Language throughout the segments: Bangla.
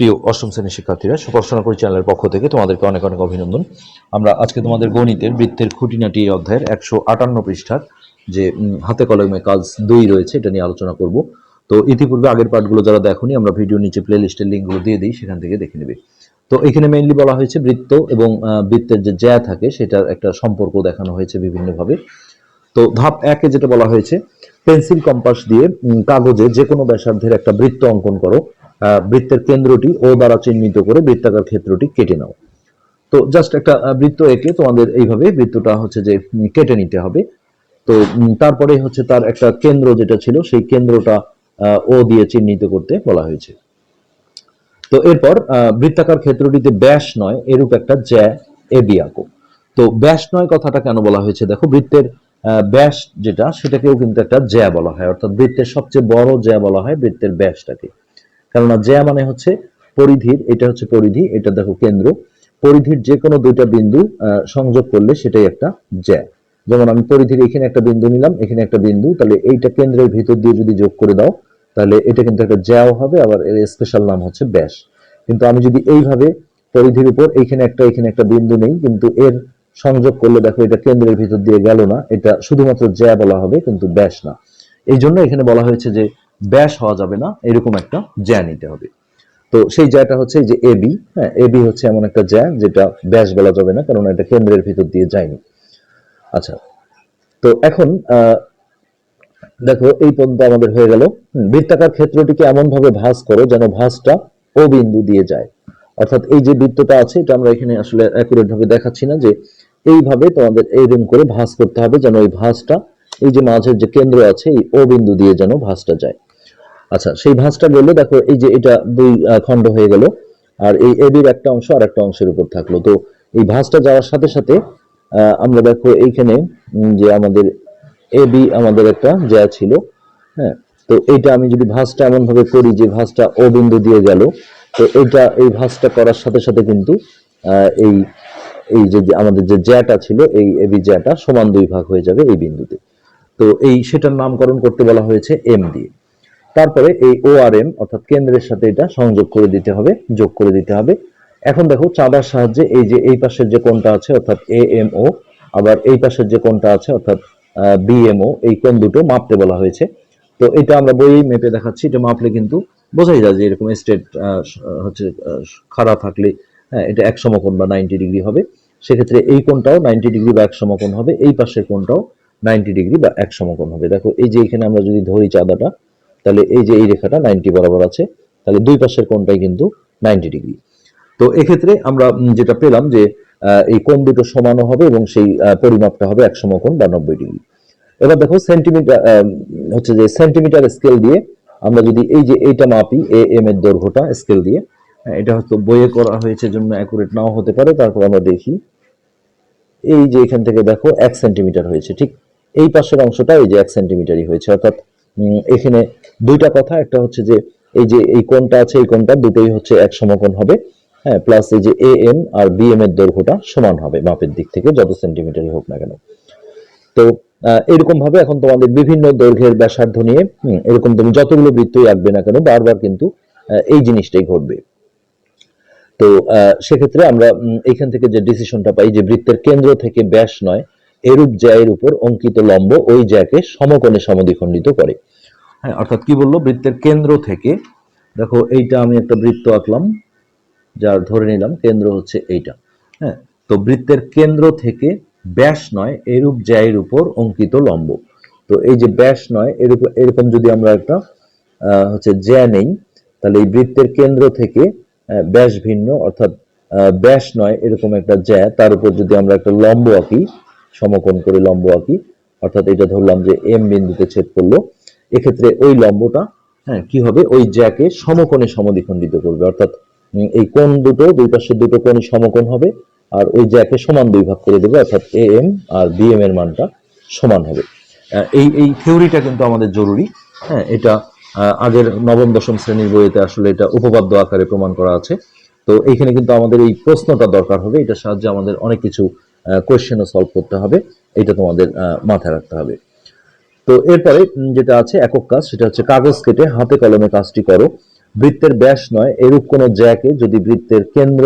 প্রিয় অষ্টম শ্রেণির শিক্ষার্থীরা, সুপর্শনা চ্যানেলের পক্ষ থেকে তোমাদেরকে অনেক অনেক অভিনন্দন। আমরা আজকে তোমাদের গণিতের বৃত্তের খুঁটিনাটি অধ্যায়ের একশো আটান্ন পৃষ্ঠার যে হাতে কলমে কাজ দুই রয়েছে, এটা নিয়ে আলোচনা করব। তো ইতিপূর্বে আগের পার্টগুলো যারা দেখোনি, আমরা ভিডিও নিচে প্লে লিস্টের লিঙ্কগুলো দিয়ে দিই, সেখান থেকে দেখে নেবে। তো এখানে মেইনলি বলা হয়েছে বৃত্ত এবং বৃত্তের যে জ্যা থাকে, সেটার একটা সম্পর্ক দেখানো হয়েছে বিভিন্নভাবে। তো ধাপ একে যেটা বলা হয়েছে, পেন্সিল কম্পাস দিয়ে কাগজে যে কোনো ব্যাসার্ধের একটা বৃত্ত অঙ্কন করো। বৃত্তের কেন্দ্রটি ও দ্বারা চিহ্নিত করে বৃত্তাকার ক্ষেত্রটি কেটে নাও। তো জাস্ট একটা বৃত্ত এঁকে তোমাদের এইভাবে বৃত্তটা হচ্ছে যে কেটে নিতে হবে। তো তারপরে হচ্ছে তার একটা কেন্দ্র যেটা ছিল, সেই কেন্দ্রটা ও দিয়ে চিহ্নিত করতে বলা হয়েছে। তো এরপর বৃত্তাকার ক্ষেত্রটিতে ব্যাস নয়, এরূপ একটা জ্যা এবি আঁকো। তো ব্যাস নয় কথাটা কেন বলা হয়েছে? দেখো, বৃত্তের ব্যাস যেটা, সেটাকেও কিন্তু একটা জ্যা বলা হয়। অর্থাৎ বৃত্তের সবচেয়ে বড় জ্যা বলা হয় বৃত্তের ব্যাসটাকে। কেননা জ্যা মানে হচ্ছে পরিধির, এটা হচ্ছে পরিধি, এটা দেখো কেন্দ্র। পরিধির যে কোনো দুইটা বিন্দু সংযোগ করলে সেটাই একটা জ্যা যেমন আমি পরিধির এখানে একটা বিন্দু নিলাম, এখানে একটা বিন্দু, তাহলে এইটা কেন্দ্রের ভিতর দিয়ে যদি যোগ করে দাও, তাহলে এটা কিন্তু একটা জ্যাও হবে, আবার এর স্পেশাল নাম হচ্ছে ব্যাস। কিন্তু আমি যদি এইভাবে পরিধির উপর এইখানে একটা, এখানে একটা বিন্দু নেই, কিন্তু এর সংযোগ করলে দেখো এটা কেন্দ্রের ভিতর দিয়ে গেল না, এটা শুধুমাত্র জ্যা বলা হবে, কিন্তু ব্যাস না। এই জন্য এখানে বলা হয়েছে যে ব্যাস হওয়া যাবে না, এরকম একটা জ্যা নিতে হবে। তো সেই জ্যাটা হচ্ছে যে এবি হ্যাঁ এবি হচ্ছে এমন একটা জ্যা যেটা ব্যাস বলা যাবে না কারণ এটা কেন্দ্রের ভিতর দিয়ে যায়নি। আচ্ছা তো এখন দেখো, এই পর্যন্ত আমাদের হয়ে গেল। বৃত্তাকার ক্ষেত্রটিকে এমন ভাবে ভাঁজ করো যেন ভাঁজটা ও বিন্দু দিয়ে যায়। অর্থাৎ এই যে বৃত্তটা আছে, এটা আমরা এখানে আসলে অ্যাকুরেট ভাবে দেখাচ্ছি না যে এইভাবে তোমাদের এইরকম করে ভাঁজ করতে হবে যেন ওই ভাঁজটা, এই যে মাঝের যে কেন্দ্র আছে, এই ও বিন্দু দিয়ে যেন ভাঁজটা যায়। আচ্ছা সেই ভাঁজটা গেলে দেখো এই যে এটা দুই খণ্ড হয়ে গেল, আর এই এবির একটা অংশ আর একটা অংশের উপর থাকল। তো এই ভাঁজটা যাওয়ার সাথে সাথে আমরা দেখো এইখানে যে আমাদের এবি আমাদের একটা যা ছিল হ্যাঁ? তো এইটা আমি যদি ভাঁজটা এমন ভাবে করি যে ভাঁজটা ও বিন্দু দিয়ে গেল, তো এইটা, এই ভাঁজটা করার সাথে সাথে কিন্তু এই এই যে আমাদের যে জ্যাটা ছিল, এই এবি জ্যাটা সমান দুই ভাগ হয়ে যাবে এই বিন্দুতে। তো এই সেটার নামকরণ করতে বলা হয়েছে এম দিয়ে। তারপরে এই ও আর এম অর্থাৎ কেন্দ্রের সাথে এটা সংযোগ করে দিতে হবে, যোগ করে দিতে হবে। এখন দেখো চাঁদার সাহায্যে এই যে এই পাশের যে কোনটা আছে, অর্থাৎ এ এম ও আবার এই পাশের যে কোনটা আছে, অর্থাৎ বি এম ও এই কোন দুটো মাপতে বলা হয়েছে। তো এটা আমরা বইয়েই মেপে দেখাচ্ছি, এটা মাপলে কিন্তু বোঝাই যায় যে এরকম স্টেট হচ্ছে খাড়া থাকলে হ্যাঁ এটা এক সমকোণ বা নাইনটি ডিগ্রি হবে। সেক্ষেত্রে এই কোণটাও নাইনটি ডিগ্রি বা এক সমকোণ হবে, এই পাশের কোণটাও নাইনটি ডিগ্রি বা এক সমকোণ হবে। দেখো এই যে এখানে আমরা যদি ধরি চাঁদাটা তাহলে এই যে এই রেখাটা নাইনটি বরাবর আছে তাহলে দুই পাশের কোণটাই কিন্তু নাইনটি ডিগ্রি তো এক্ষেত্রে আমরা যেটা পেলাম যে এই কোণ দুটো সমানও হবে এবং সেই পরিমাপটা হবে এক সমকোণ বা নব্বই ডিগ্রি এবার দেখো সেন্টিমিটার হচ্ছে যে সেন্টিমিটার স্কেল দিয়ে আমরা যদি এই যে এইটা মাপি এ এম এর দৈর্ঘ্যটা স্কেল দিয়ে হ্যাঁ, এটা হয়তো বইয়ে করা হয়েছে জন্য অ্যাকুরেট নাও হতে পারে তারপর আমরা দেখি। এই যে এখান থেকে দেখো এক সেন্টিমিটার হয়েছে ঠিক এই পাশের অংশটা এই যে এক সেন্টিমিটারই হয়েছে অর্থাৎ এখানে দুইটা কথা। একটা হচ্ছে যে এই যে এই কোণটা আছে, এই কোণটা দুটোই হচ্ছে এক সমকোণ হবে। হ্যাঁ প্লাস এই যে এ এম আর বি এম এর দৈর্ঘ্যটা সমান হবে মাপের দিক থেকে, যত সেন্টিমিটারই হোক না কেন। তো এরকম ভাবে এখন তোমাদের বিভিন্ন দৈর্ঘ্যের ব্যাসার্ধ নিয়ে এরকম তুমি যতগুলো বৃত্তই আঁকবে না কেন, বারবার কিন্তু এই জিনিসটাই ঘটবে। তো সেক্ষেত্রে আমরা এখান থেকে যে ডিসিশনটা পাই যে বৃত্তের কেন্দ্র থেকে ব্যাস নয় এরূপ জ্যায়ের উপর অঙ্কিত লম্ব ওই জ্যাকে সমকোণে সমদ্বিখণ্ডিত করে। হ্যাঁ অর্থাৎ কি বলল? বৃত্তের কেন্দ্র থেকে। দেখো, এইটা আমি একটা বৃত্ত আঁকলাম, যার ধরে নিলাম কেন্দ্র হচ্ছে এইটা। হ্যাঁ তো বৃত্তের কেন্দ্র থেকে ব্যাস নয়, এরূপ জ্যায়ের উপর অঙ্কিত লম্ব। তো এই যে ব্যাস নয় এরকম এরকম যদি আমরা একটা হচ্ছে জ্যা নেই, তাহলে এই বৃত্তের কেন্দ্র থেকে ব্যাস ভিন্ন, অর্থাৎ ব্যাস নয়, এরকম একটা জ্যা, তার উপর যদি আমরা একটা লম্ব আঁকি সমকোণ করে লম্ব আঁকি। অর্থাৎ এটা ধরলাম যে এম বিন্দুতে ছেদ করল। এক্ষেত্রে ওই লম্বটা হ্যাঁ কি হবে? ওই জ্যাকে সমকোণে সমদ্বিখণ্ডিত করবে। অর্থাৎ এই কোণ দুটো, দুই পাশের দুটো কোণই সমকোণ হবে, আর ওই জ্যাকে সমান দুই ভাগ করে দেবে, অর্থাৎ এ এম আর বি এম এর মানটা সমান হবে। এই এই থিওরিটা কিন্তু আমাদের জরুরি। হ্যাঁ এটা আগের নবম, দশম শ্রেণির বইয়েতে আসলে এটা উপপাদ্য আকারে প্রমাণ করা আছে। তো এইখানে কিন্তু আমাদের এই প্রশ্নটা দরকার হবে। এটার সাহায্যে আমাদের অনেক কিছু কোয়েশ্চেনও সলভ করতে হবে। এটা তোমাদের মাথায় রাখতে হবে। তো এরপরে যেটা আছে, একক কাজ, সেটা হচ্ছে কাগজ কেটে হাতে কলমে কাজটি করো। বৃত্তের ব্যাস নয়, এরূপ কোন জ্যাকে যদি বৃত্তের কেন্দ্র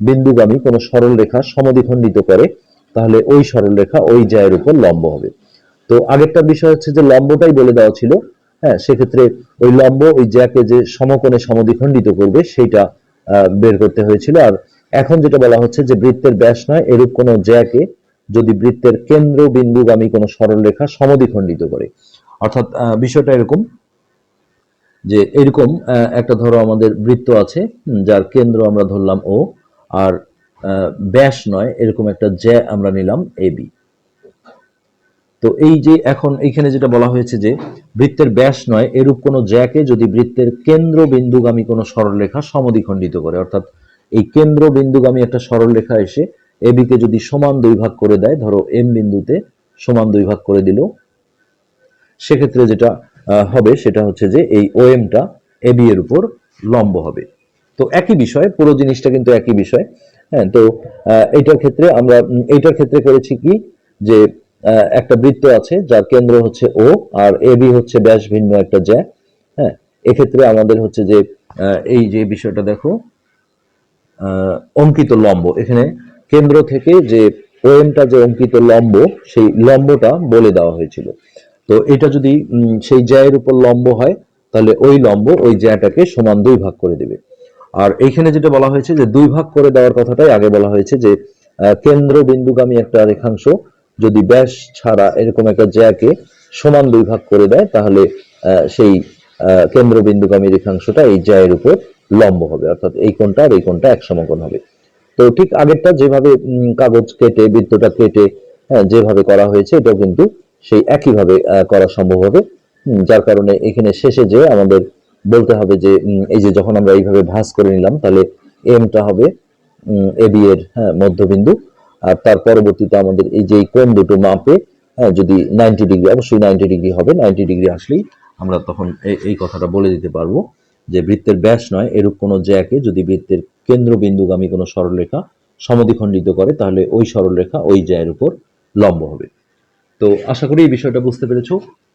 বিন্দুগামী কোন সরল রেখা সমদ্বিখণ্ডিত করে, তাহলে ওই সরল রেখা ওই জ্যায়ের উপর লম্ব হবে। তো আগেরটা বিষয় হচ্ছে যে লম্বটাই বলে দেওয়া ছিল। হ্যাঁ সেক্ষেত্রে ওই লম্ব, ওই জ্যাকে যে সমকোণে সমদ্বিখণ্ডিত করবে, সেইটা বের করতে হয়েছিল। আর এখন যেটা বলা হচ্ছে যে বৃত্তের ব্যাস নয়, এরূপ কোন জ্যাকে যদি বৃত্তের কেন্দ্র বিন্দুগামী কোন সরল রেখা সমদ্বিখণ্ডিত করে। অর্থাৎ বিষয়টা এরকম যে এরকম একটা ধরো আমাদের বৃত্ত আছে যার কেন্দ্র আমরা ধরলাম ও আর ব্যাস নয়, এরকম একটা জ্যা আমরা নিলাম এ বি তো এই যে এখন এইখানে যেটা বলা হয়েছে যে বৃত্তের ব্যাস নয়, এরূপ কোন জ্যাকে যদি বৃত্তের কেন্দ্র বিন্দুগামী কোনো সরলরেখা সমদ্বিখণ্ডিত করে, অর্থাৎ এই কেন্দ্র বিন্দুগামী একটা সরলরেখা এসে এবি কে যদি সমান দুই ভাগ করে দেয় ধরো এম বিন্দুতে সমান দুই ভাগ করে দিল সেক্ষেত্রে যেটা হবে সেটা হচ্ছে যে এই ওএমটা এবি এর উপর লম্ব হবে। তো একই বিষয় পুরো জিনিসটা কিন্তু একই বিষয়। হ্যাঁ তো এটার ক্ষেত্রে আমরা উম, এইটার ক্ষেত্রে করেছি কি যে একটা বৃত্ত আছে যার কেন্দ্র হচ্ছে ও আর এবি হচ্ছে ব্যাস ভিন্ন একটা জ্যা। হ্যাঁ এক্ষেত্রে আমাদের হচ্ছে যে এই যে বিষয়টা দেখো অঙ্কিত লম্ব। এখানে কেন্দ্র থেকে যে ওএমটা যে অঙ্কিত লম্ব, সেই লম্বটা বলে দেওয়া হয়েছিল। তো এটা যদি সেই জ্যায়ের উপর লম্ব হয়, তাহলে ওই লম্ব ওই জ্যাটাকে সমান দুই ভাগ করে দেবে। আর এইখানে যেটা বলা হয়েছে যে দুই ভাগ করে দেওয়ার কথাটাই আগে বলা হয়েছে যে কেন্দ্র বিন্দুগামী একটা রেখাংশ যদি ব্যাস ছাড়া এরকম একটা জ্যাকে সমান দুই ভাগ করে দেয়, তাহলে সেই কেন্দ্র বিন্দুগামী রেখাংশটা এই জ্যায়ের উপর লম্ব হবে অর্থাৎ এই কোণটা আর এই কোণটা এক সমকোণ হবে। তো ঠিক আগেরটা যেভাবে কাগজ কেটে বৃত্তটা কেটে হ্যাঁ, যেভাবে করা হয়েছে এটাও কিন্তু সেই একইভাবে করা সম্ভব হবে। যার কারণে এখানে শেষে যে আমাদের বলতে হবে যে এই যে যখন আমরা এইভাবে ভাঁজ করে নিলাম তাহলে এমটা হবে এ বি এর হ্যাঁ, মধ্যবিন্দু। আর তার পরবর্তীতে আমাদের এই যে কোণ দুটো মাপে হ্যাঁ, যদি নাইনটি ডিগ্রি অবশ্যই নাইনটি ডিগ্রি হবে। নাইনটি ডিগ্রি আসলেই আমরা তখন এই কথাটা বলে দিতে পারব। যে বৃত্তের ব্যাস নয়, এরূপ কোনো জ্যাকে যদি বৃত্তের কেন্দ্রবিন্দুগামী কোনো সরলরেখা সমদ্বিখণ্ডিত করে, তাহলে ওই সরলরেখা ওই জ্যায়ের উপর লম্ব হবে। তো আশা করি এই বিষয়টা বুঝতে পেরেছ।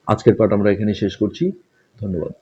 আজকের পাঠ আমরা এখানে শেষ করছি। ধন্যবাদ।